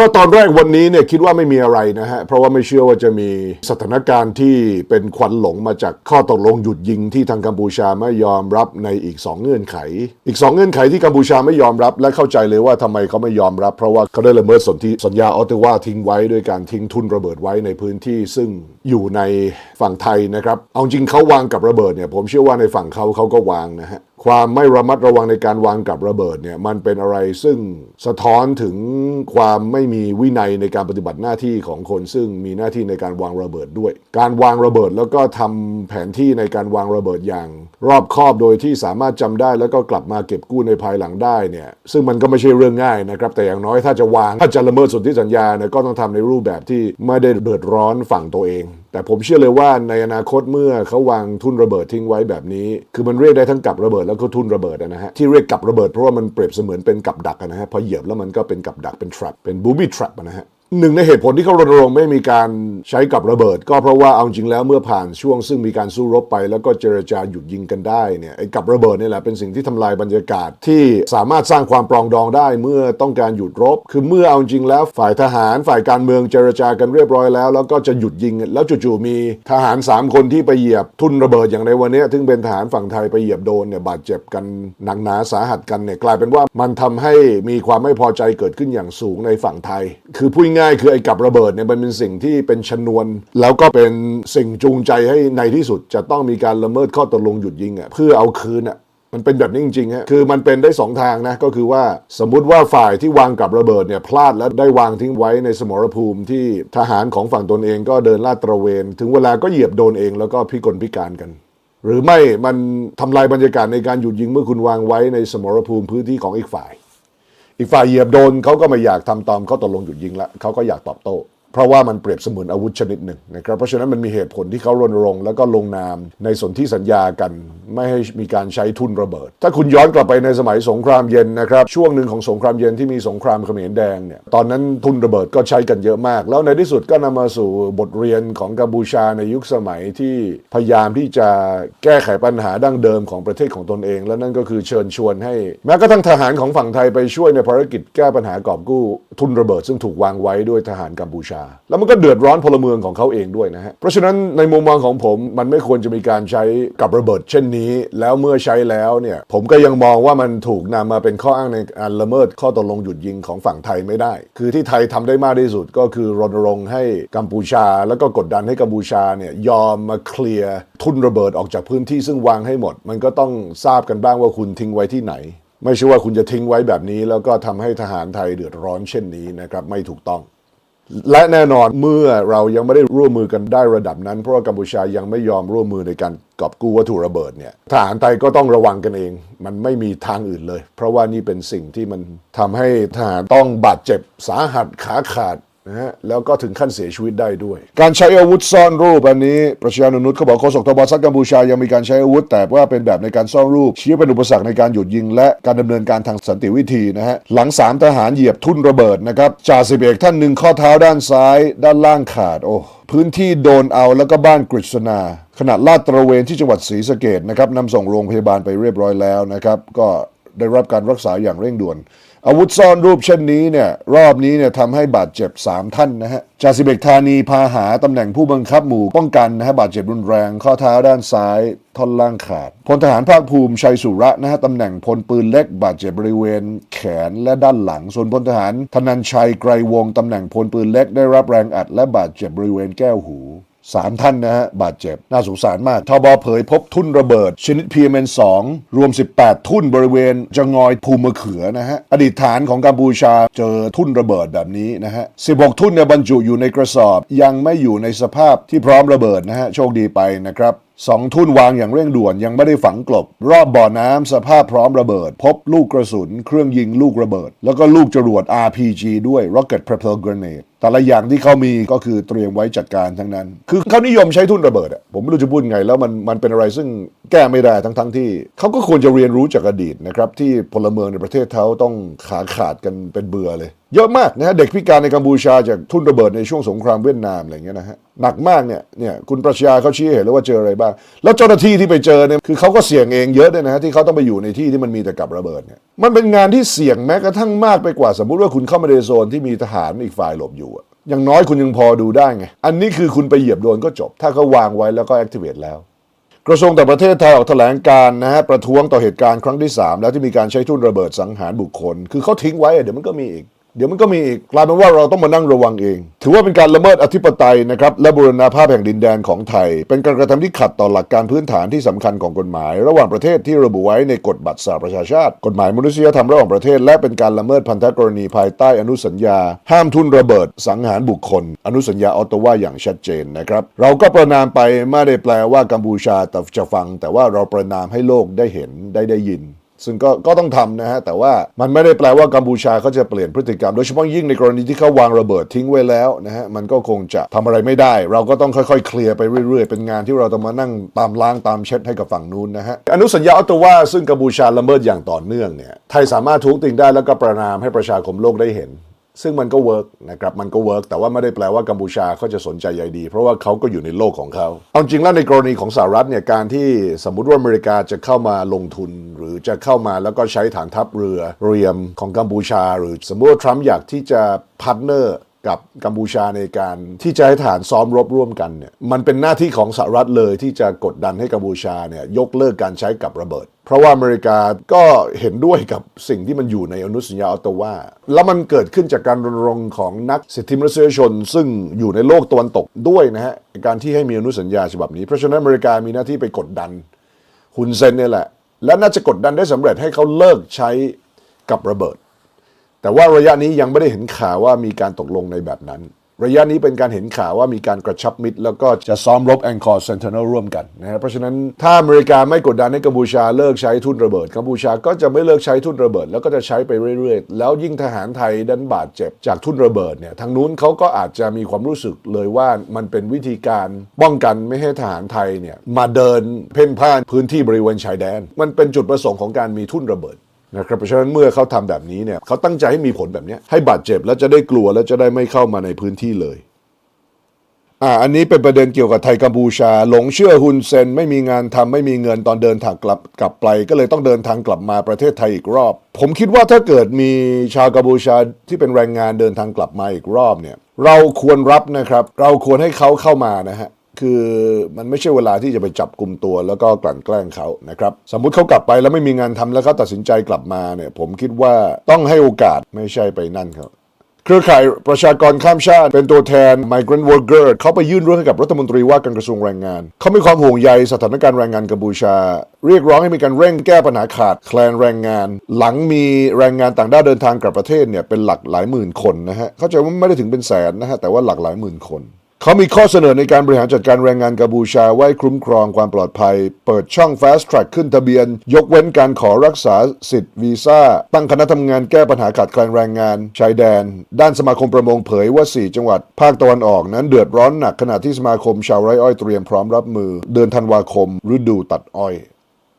ก็ตอนแรกวันนี้เนี่ยคิดว่าไม่มีอะไรนะฮะ เพราะว่าไม่เชื่อว่าจะมีสถานการณ์ที่เป็นควันหลงมาจากข้อตกลงหยุดยิงที่ทางกัมพูชาไม่ยอมรับในอีก 2 เงื่อนไข อีก 2 เงื่อนไขที่กัมพูชาไม่ยอมรับ และเข้าใจเลยว่าทำไมเขาไม่ยอมรับ เพราะว่าเขาได้ละเมิดสนธิสัญญาออตตาวาทิ้งไว้ด้วยการทิ้งทุนระเบิดไว้ในพื้นที่ ซึ่งอยู่ในฝั่งไทยนะครับเอาจริงเขาวางกับระเบิดเนี่ยผมเชื่อว่าในฝั่งเขาเขาก็วางนะฮะ ความไม่ระมัดระวังในการวางกับระเบิดเนี่ยมันเป็นอะไรซึ่งสะท้อนถึงความไม่มีวินัยในการปฏิบัติหน้าที่ของคน ซึ่งมีหน้าที่ในการวางระเบิดด้วย การวางระเบิดแล้วก็ทำแผนที่ในการวางระเบิดอย่าง รอบคอบโดยที่สามารถจำได้ แล้วก็กลับมาเก็บกู้ในภายหลังได้เนี่ยซึ่งมันก็ไม่ใช่เรื่องง่ายนะครับแต่อย่างน้อยถ้าจะวางถ้าจะละเมิดสนธิสัญญาเนี่ยก็ต้องทำในรูปแบบที่ไม่ได้เดือดร้อนฝั่งตัวเองแต่ผมเชื่อเลยว่าในอนาคตเมื่อเขาวางทุ่นระเบิดทิ้งไว้แบบนี้ คือมันเรียกได้ทั้งกับระเบิดแล้วก็ทุ่นระเบิดนะฮะที่เรียกกับระเบิดเพราะว่ามันเปรียบเสมือนเป็นกับดักนะฮะพอเหยียบแล้วมันก็เป็นกับดักเป็น trap เป็น booby trap นะฮะ หนึ่งในเหตุผลที่เขารณรงค์ไม่มีการใช้กับระเบิด ก็เพราะว่าเอาจริงแล้วเมื่อผ่านช่วงซึ่งมีการสู้รบไป แล้วก็เจรจาหยุดยิงกันได้เนี่ยไอ้กับระเบิดนี่แหละเป็นสิ่งที่ทำลายบรรยากาศที่สามารถสร้างความปรองดองได้เมื่อต้องการหยุดรบ คือเมื่อเอาจริงแล้วฝ่ายทหารฝ่ายการเมืองเจรจากันเรียบร้อยแล้ว แล้วก็จะหยุดยิง แล้วจู่ๆมีทหาร 3 คนที่ไปเหยียบทุ่นระเบิดอย่างในวันนี้ยซึ่งเป็นทหารฝั่งไทยไปเหยียบโดนเนี่ยบาดเจ็บกันหนักหนาสาหัสกันเนี่ยกลายเป็นว่ามันทำให้มีความไม่พอใจเกิดขึ้นอย่างสูงในฝั่งไทย คือพูดง่ายๆ คือไอ้กับระเบิดเนี่ยมันเป็นสิ่งที่เป็นชนวน แล้วก็เป็นสิ่งจูงใจให้ในที่สุดจะต้องมีการละเมิดข้อตกลงหยุดยิงอะเพื่อเอาคืนอะมันเป็นแบบนี้จริงๆฮะ คือมันเป็นได้สองทางนะ ก็คือว่าสมมุติว่าฝ่ายที่วางกับระเบิดเนี่ยพลาดแล้วได้วางทิ้งไว้ในสมรภูมิที่ทหารของฝั่งตนเองก็เดินลาดตระเวน ถึงเวลาก็เหยียบโดนเองแล้วก็พิกลพิการกัน หรือไม่มันทำลายบรรยากาศในการหยุดยิงเมื่อคุณวางไว้ในสมรภูมิพื้นที่ของอีกฝ่าย อีกฝ่ายเหยียบโดนเขาก็ไม่อยากทำตามเขาตกลงหยุดยิงละเขาก็อยากตอบโต้เพราะว่ามันเปรียบเสมือนอาวุธชนิดหนึ่งนะครับเพราะฉะนั้นมันมีเหตุผลที่เขารณรงค์แล้วก็ลงนามในสนธิสัญญากันไม่ให้มีการใช้ทุนระเบิด ถ้าคุณย้อนกลับไปในสมัยสงครามเย็นนะครับ ช่วงหนึ่งของสงครามเย็นที่มีสงครามเขมรแดงเนี่ยตอนนั้นทุนระเบิดก็ใช้กันเยอะมาก แล้วในที่สุดก็นำมาสู่บทเรียนของกัมพูชาในยุคสมัยที่พยายามที่จะแก้ไขปัญหาดั้งเดิมของประเทศของตนเอง และนั่นก็คือเชิญชวนให้ แม้กระทั่งทหารของฝั่งไทยไปช่วยในภารกิจแก้ปัญหากอบกู้ทุนระเบิด ซึ่งถูกวางไว้ด้วยทหารกัมพูชา แล้วมันก็เดือดร้อนพลเมืองของเขาเองด้วยนะฮะเพราะฉะนั้นในมุมมองของผมมันไม่ควรจะมีการใช้กับระเบิดเช่นนี้แล้วเมื่อใช้แล้วเนี่ยผมก็ยังมองว่ามันถูกนำมาเป็นข้ออ้างในการละเมิดข้อตกลงหยุดยิงของฝั่งไทยไม่ได้ คือที่ไทยทำได้มากที่สุดก็คือรณรงค์ให้กัมพูชา แล้วก็กดดันให้กัมพูชาเนี่ยยอมมาเคลียร์ทุนระเบิดออกจากพื้นที่ซึ่งวางให้หมด มันก็ต้องทราบกันบ้างว่าคุณทิ้งไว้ที่ไหนไม่ใช่ว่าคุณจะทิ้งไว้แบบนี้ แล้วก็ทำให้ทหารไทยเดือดร้อนเช่นนี้นะครับไม่ถูกต้อง และแน่นอนเมื่อเรายังไม่ได้ร่วมมือกันได้ระดับนั้น เพราะว่ากัมพูชายังไม่ยอมร่วมมือในการกอบกู้วัตถุระเบิดเนี่ยทหารไทยก็ต้องระวังกันเอง มันไม่มีทางอื่นเลย เพราะว่านี่เป็นสิ่งที่มันทำให้ทหารต้องบาดเจ็บสาหัสขาขาด นะฮะแล้วก็ถึงขั้นเสียชีวิตได้ด้วย การใช้อาวุธซ่อนรูปอันนี้ประชานุนุษเขาบอกโฆษกทบซัดกัมพูชายังมีการใช้อาวุธ แต่ว่าเป็นแบบในการซ่อนรูปชี้เป็นอุปสรรคในการหยุดยิง และการดำเนินการทางสันติวิธีนะฮะหลังสามทหารเหยียบทุ่นระเบิดนะครับจ่าสิบเอกท่านหนึ่งข้อเท้าด้านซ้าย ด้านล่างขาดโอ้พื้นที่โดนเอาแล้วก็บ้านกฤษณาขณะลาดตระเวนที่จังหวัดศรีสะเกดนะครับนำส่งโรงพยาบาลไปเรียบร้อยแล้วนะครับก็ได้รับการรักษาอย่างเร่งด่วนอาวุธซ่อนรูปเช่นนี้เนี่ยรอบนี้เนี่ยทำให้บาดเจ็บ 3 ท่านนะฮะจ่าสิบเอกธานีพาหาตำแหน่งผู้บังคับหมู่ป้องกันนะฮะบาดเจ็บรุนแรง ข้อเท้าด้านซ้ายท่อนล่างขาดพลทหารภาคภูมิชัยสุระนะฮะตำแหน่งพลปืนเล็กบาดเจ็บบริเวณ แขนและด้านหลัง ส่วนพลทหารธนันชัยไกรวงตำแหน่งพลปืนเล็กได้รับแรงอัดและบาดเจ็บบริเวณแก้วหู สามท่านนะฮะบาดเจ็บ น่าสงสารมากทบเผยพบทุ่นระเบิด ชนิด PMN2 รวม 18 ทุ่นบริเวณจงอยภูมะเขือนะฮะอดีตฐานของกัมพูชาเจอทุ่นระเบิดแบบนี้นะฮะ 16 ทุ่นเนี่ยบรรจุอยู่ในกระสอบ ยังไม่อยู่ในสภาพที่พร้อมระเบิดนะฮะโชคดีไปนะครับ สองทุ่นวางอย่างเร่งด่วนยังไม่ได้ฝังกลบ รอบบ่อน้ำสภาพพร้อมระเบิด พบลูกกระสุน เครื่องยิงลูกระเบิด แล้วก็ลูกจรวด RPG ด้วย Rocket Propelled Grenade แต่ละอย่างที่เขามีก็คือเตรียมไว้จัดการทั้งนั้น คือเขานิยมใช้ทุ่นระเบิดอะผมไม่รู้จะพูดไงแล้วมันมันเป็นอะไรซึ่ง แก้ไม่ได้ทั้งๆทที่เขาก็ควรจะเรียนรู้จากอดีตนะครับที่พลเมืองในประเทศเขาต้องขาขาดกันเป็นเบื่อเลย เยอะมากนะฮะเด็กพิการในกัมพูชาจากทุ่นระเบิดในช่วงสงครามเวียดนามอะไรเงี้ยนะฮะหนักมากเนี่ยเนี่ยคุณปรัชาเขาชี้ให้เห็นแล้วว่าเจออะไรบ้าง แล้วเจ้าหน้าที่ที่ไปเจอเนี่ยคือเขาก็เสี่ยงเองเยอะด้วยนะฮะที่เขาต้องไปอยู่ในที่ที่มันมีแต่กับระเบิดเนี่ยมันเป็นงานที่เสี่ยงแม้กระทั่งมากไปกว่าสมมุติว่าคุณเข้ามาในโซนที่มีทหารอีกฝ่ายหลบอยู่อย่างน้อยคุณยังพอดูได้ไงอันนี้คือคุณไปเหยียบโดนก็จบ ถ้าเขาวางไว้แล้วก็ activate แล้ว กระทรวงต่างประเทศไทยออกแถลงการนะฮะประท้วงต่อเหตุการณ์ครั้งที่ 3 แล้วที่มีการใช้ทุ่นระเบิดสังหารบุคคล คือเขาทิ้งไว้อะเดี๋ยวมันก็มีอีก เดี๋ยวมันก็มีอีกกลายเป็นว่าเราต้องมานั่งระวังเอง ถือว่าเป็นการละเมิดอธิปไตยนะครับและบูรณาภาพแห่งดินแดนของไทย เป็นการกระทำที่ขัดต่อหลักการพื้นฐานที่สำคัญของกฎหมาย ระหว่างประเทศที่ระบุไว้ในกฎบัตรสหประชาชาติ กฎหมายมนุษยธรรมระหว่างประเทศ และเป็นการละเมิดพันธกรณีภายใต้อนุสัญญา ห้ามทุนระเบิด สังหารบุคคล อนุสัญญาออตตวาอย่างชัดเจนนะครับเราก็ประนามไปไม่ได้แปลว่ากัมพูชาจะฟัง แต่ว่าเราประนามให้โลกได้เห็นได้ได้ยิน ซึ่งก็ก็ต้องทำนะฮะแต่ว่ามันไม่ได้แปลว่ากัมพูชาเขาจะเปลี่ยนพฤติกรรม โดยเฉพาะยิ่งในกรณีที่เขาวางระเบิดทิ้งไว้แล้วนะฮะมันก็คงจะทำอะไรไม่ได้ เราก็ต้องค่อยๆ เคลียร์ไปเรื่อยๆ เป็นงานที่เราต้องมานั่งตามล้างตามเช็ดให้กับฝั่งนู้นนะฮะอนุสัญญาอัตตวาซึ่งกัมพูชาละเมิดอย่างต่อเนื่องเนี่ยไทยสามารถทุกติงได้แล้วก็ประนามให้ประชาคมโลกได้เห็น ซึ่งมันก็เวิร์กนะครับมันก็เวิร์กแต่ว่าไม่ได้แปลว่ากัมพูชาเขาจะสนใจใยดี เพราะว่าเขาก็อยู่ในโลกของเขาเอาจริงแล้วในกรณีของสหรัฐเนี่ยการที่สมมติว่าอเมริกาจะเข้ามาลงทุน หรือจะเข้ามาแล้วก็ใช้ฐานทัพเรือเรียมของกัมพูชา หรือสมมติว่าทรัมป์อยากที่จะพาร์ทเนอร์ กับกัมพูชาในการที่จะให้ฐานซ้อมรบร่วมกันเนี่ยมันเป็นหน้าที่ของสหรัฐเลยที่จะกดดันให้กัมพูชาเนี่ยยกเลิกการใช้กับระเบิด เพราะว่าอเมริกาก็เห็นด้วยกับสิ่งที่มันอยู่ในอนุสัญญาออตตาวาแล้วมันเกิดขึ้นจากการรณรงค์ของนักสิทธิมนุษยชน ซึ่งอยู่ในโลกตะวันตกด้วยนะฮะการที่ให้มีอนุสัญญาฉบับนี้เพราะฉะนั้นอเมริกามีหน้าที่ไปกดดันฮุนเซนเนี่ยแหละและน่าจะกดดันได้สำเร็จให้เขาเลิกใช้กับระเบิด แต่ว่าระยะนี้ยังไม่ได้เห็นข่าวว่ามีการตกลงในแบบนั้น ระยะนี้เป็นการเห็นข่าวว่ามีการกระชับมิตร แล้วก็จะซ้อมรบแองคอร์เซนเทนลร่วมกันนะฮะเพราะฉะนั้นถ้าอเมริกาไม่กดดันให้กัมพูชาเลิกใช้ทุนระเบิดกัมพูชาก็จะไม่เลิกใช้ทุนระเบิด แล้วก็จะใช้ไปเรื่อยๆ แล้วยิ่งทหารไทยดันบาดเจ็บจากทุนระเบิดเนี่ยทางนู้นเขาก็อาจจะมีความรู้สึกเลยว่ามันเป็นวิธีการป้องกันไม่ให้ทหารไทยเนี่ยมาเดินเพ่นพ่านพื้นที่บริเวณชายแดน มันเป็นจุดประสงค์ของการมีทุนระเบิด นะครับเพราะฉะนั้นเมื่อเขาทำแบบนี้เนี่ยเขาตั้งใจให้มีผลแบบนี้ให้บาดเจ็บแล้วจะได้กลัวแล้วจะได้ไม่เข้ามาในพื้นที่เลยอ่าอันนี้เป็นประเด็นเกี่ยวกับไทยกัมพูชา หลงเชื่อฮุนเซนไม่มีงานทำไม่มีเงินตอนเดินทางกลับกลับไป ก็เลยต้องเดินทางกลับมาประเทศไทยอีกรอบ ผมคิดว่าถ้าเกิดมีชาวกัมพูชาที่เป็นแรงงานเดินทางกลับมาอีกรอบเนี่ยเราควรรับนะครับ เราควรให้เขาเข้ามานะฮะ คือมันไม่ใช่เวลาที่จะไปจับกลุ่มตัวแล้วก็กลั่นแกล้งเขานะครับสมมุติเขากลับไปแล้วไม่มีงานทำแล้วเขาตัดสินใจกลับมาเนี่ยผมคิดว่าต้องให้โอกาสไม่ใช่ไปนั่นครับเครือข่ายประชากรข้ามชาติเป็นตัวแทน migrant worker เขาไปยื่นเรื่องให้กับรัฐมนตรีว่าการกระทรวงแรงงาน เขามีความห่วงใยสถานการณ์แรงงานกัมพูชา เรียกร้องให้มีการเร่งแก้ปัญหาขาดแคลนแรงงาน หลังมีแรงงานต่างด้าวเดินทางกลับประเทศเนี่ยเป็นหลักหลายหมื่นคนนะฮะ เข้าใจว่าไม่ได้ถึงเป็นแสนนะฮะแต่ว่าหลักหลายหมื่นคน เขามีข้อเสนอในการบริหารจัดการแรงงานกัมพูชาไว้คุ้มครองความปลอดภัย เปิดช่อง Fast Track ขึ้นทะเบียน ยกเว้นการขอรักษาสิทธิ์วีซ่า ตั้งคณะทำงานแก้ปัญหาขาดแคลนแรงงาน ชายแดน ด้านสมาคมประมงเผยว่า 4 จังหวัด ภาคตะวันออกนั้นเดือดร้อนหนักขณะที่สมาคมชาวไร่อ้อยเตรียมพร้อมรับมือ เดือนธันวาคมฤดูตัดอ้อย